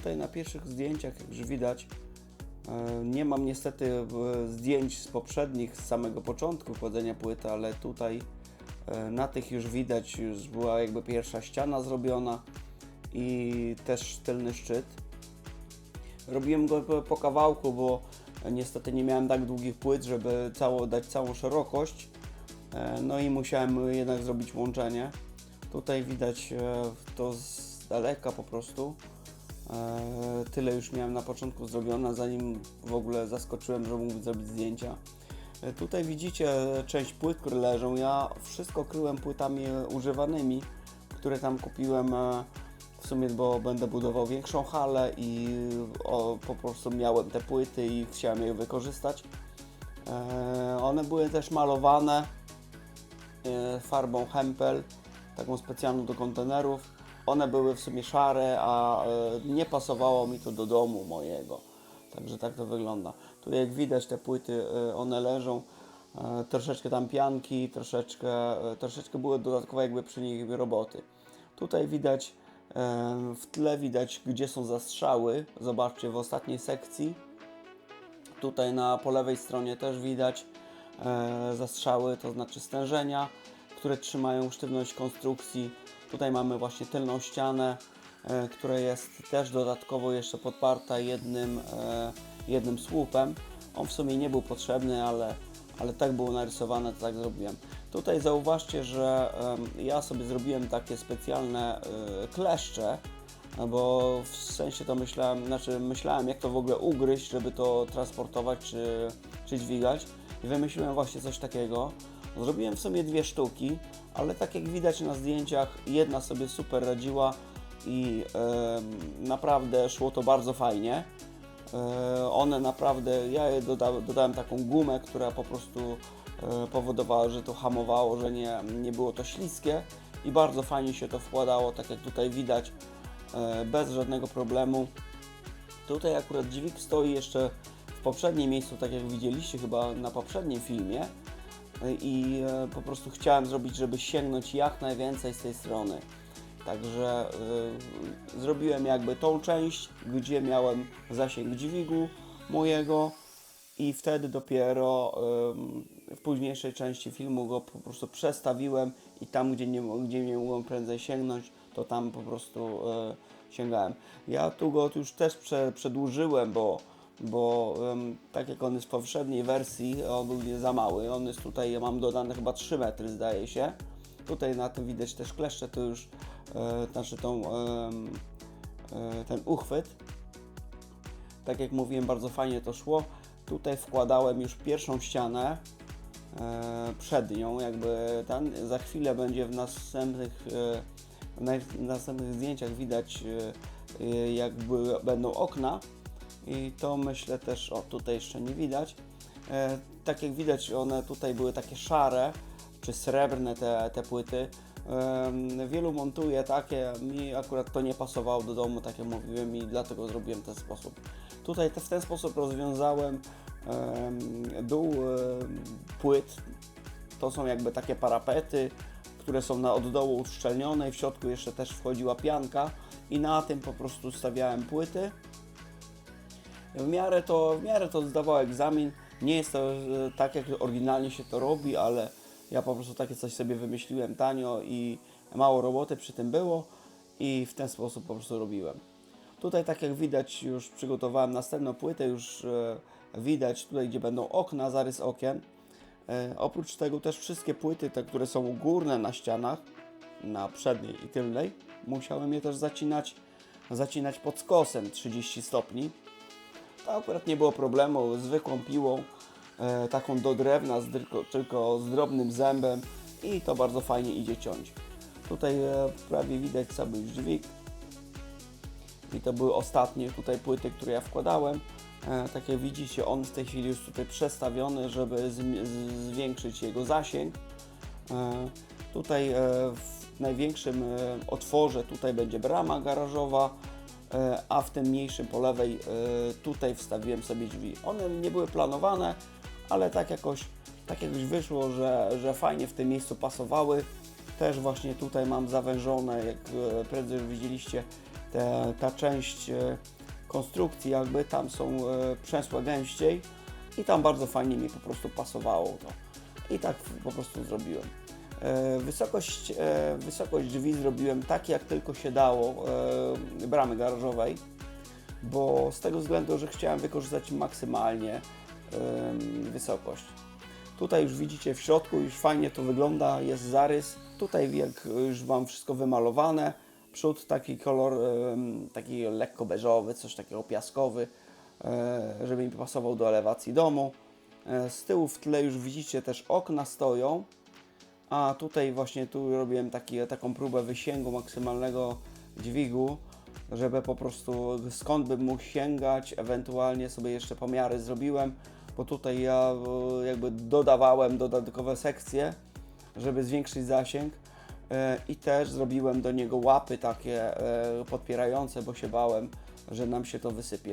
Tutaj na pierwszych zdjęciach, jak już widać, e, nie mam niestety e, zdjęć z poprzednich, z samego początku kładzenia płyty, ale tutaj e, na tych już widać, już była jakby pierwsza ściana zrobiona i też tylny szczyt. Robiłem go po- kawałku, bo niestety nie miałem tak długich płyt, żeby cało, dać całą szerokość. No i musiałem jednak zrobić łączenie. Tutaj widać to z daleka po prostu. E, Tyle już miałem na początku zrobione, zanim w ogóle zaskoczyłem, że mógł zrobić zdjęcia. E, Tutaj widzicie część płyt, które leżą. Ja wszystko kryłem płytami używanymi, które tam kupiłem e, w sumie, bo będę budował większą halę i po prostu miałem te płyty i chciałem je wykorzystać. One były też malowane farbą Hempel, taką specjalną do kontenerów. One były w sumie szare, a e, nie pasowało mi to do domu mojego. Także tak to wygląda. Tu jak widać te płyty, e, one leżą. E, Troszeczkę tam pianki, troszeczkę, troszeczkę były dodatkowe jakby przy nich roboty. Tutaj widać, w tle widać gdzie są zastrzały. Zobaczcie w ostatniej sekcji. Tutaj na po lewej stronie też widać zastrzały, to znaczy stężenia, które trzymają sztywność konstrukcji. Tutaj mamy właśnie tylną ścianę, e, która jest też dodatkowo jeszcze podparta jednym, e, jednym słupem. On w sumie nie był potrzebny, ale, ale tak było narysowane, to tak zrobiłem. Tutaj zauważcie, że ja sobie zrobiłem takie specjalne e, kleszcze, no bo w sensie to myślałem, znaczy myślałem jak to w ogóle ugryźć, żeby to transportować czy, czy dźwigać i wymyśliłem właśnie coś takiego. Zrobiłem w sumie dwie sztuki, ale tak jak widać na zdjęciach, jedna sobie super radziła i em, naprawdę szło to bardzo fajnie. E, one naprawdę, ja je doda, dodałem taką gumę, która po prostu e, powodowała, że to hamowało, że nie, nie było to śliskie i bardzo fajnie się to wkładało, tak jak tutaj widać, e, bez żadnego problemu. Tutaj akurat dźwig stoi jeszcze w poprzednim miejscu, tak jak widzieliście chyba na poprzednim filmie E, i e, po prostu chciałem zrobić, żeby sięgnąć jak najwięcej z tej strony. Także y, zrobiłem jakby tą część, gdzie miałem zasięg dźwigu mojego i wtedy dopiero ym, w późniejszej części filmu go po prostu przestawiłem i tam, gdzie nie, gdzie nie mogłem prędzej sięgnąć, to tam po prostu y, sięgałem. Ja tu go już też prze, przedłużyłem, bo, bo ym, tak jak on jest w poprzedniej wersji, on był za mały. On jest tutaj, ja mam dodane chyba 3 metry zdaje się. Tutaj na tym widać też kleszcze, to już e, znaczy tą, e, ten uchwyt. Tak jak mówiłem, bardzo fajnie to szło. Tutaj wkładałem już pierwszą ścianę e, przed nią, jakby ten, za chwilę będzie w następnych, e, w następnych zdjęciach widać e, e, będą okna i to myślę też, o tutaj jeszcze nie widać. E, tak jak widać one tutaj były takie szare, czy srebrne te, te płyty. Em, wielu montuje takie, mi akurat to nie pasowało do domu, tak jak mówiłem i dlatego zrobiłem ten sposób. Tutaj te, w ten sposób rozwiązałem em, dół em, płyt. To są jakby takie parapety, które są na od dołu uszczelnione i w środku jeszcze też wchodziła pianka i na tym po prostu stawiałem płyty. W miarę to, w miarę to zdawał egzamin. Nie jest to e, tak, jak oryginalnie się to robi, ale ja po prostu takie coś sobie wymyśliłem tanio i mało roboty przy tym było i w ten sposób po prostu robiłem. Tutaj, tak jak widać, już przygotowałem następną płytę, już e, widać tutaj, gdzie będą okna, zarys okien. E, oprócz tego też wszystkie płyty, te, które są górne na ścianach, na przedniej i tylnej, musiałem je też zacinać, zacinać pod skosem 30 stopni. Akurat nie było problemu, zwykłą piłą, e, taką do drewna, z, tylko, tylko z drobnym zębem i to bardzo fajnie idzie ciąć. Tutaj e, prawie widać cały dźwig i to były ostatnie tutaj płyty, które ja wkładałem. E, tak jak widzicie, on w tej chwili już tutaj przestawiony, żeby zwiększyć jego zasięg. E, tutaj e, w największym e, otworze tutaj będzie brama garażowa, a w tym mniejszym po lewej e, tutaj wstawiłem sobie drzwi. One nie były planowane, ale tak jakoś, tak jakoś wyszło, że, że fajnie w tym miejscu pasowały. Też właśnie tutaj mam zawężone, jak e, prędzej już widzieliście, te, ta część e, konstrukcji jakby tam są e, przęsła gęściej i tam bardzo fajnie mi po prostu pasowało to. I tak po prostu zrobiłem. E, Wysokość, e, wysokość drzwi zrobiłem tak, jak tylko się dało e, bramy garażowej, bo z tego względu, że chciałem wykorzystać maksymalnie wysokość. Tutaj już widzicie w środku, już fajnie to wygląda, jest zarys. Tutaj jak już mam wszystko wymalowane, przód taki kolor taki lekko beżowy, coś takiego piaskowy, żeby mi pasował do elewacji domu. Z tyłu w tle już widzicie też okna stoją, a tutaj właśnie tu robiłem taki, taką próbę wysięgu maksymalnego dźwigu, żeby po prostu skąd bym mógł sięgać, ewentualnie sobie jeszcze pomiary zrobiłem, bo tutaj ja e, jakby dodawałem dodatkowe sekcje, żeby zwiększyć zasięg e, i też zrobiłem do niego łapy takie e, podpierające, bo się bałem, że nam się to wysypie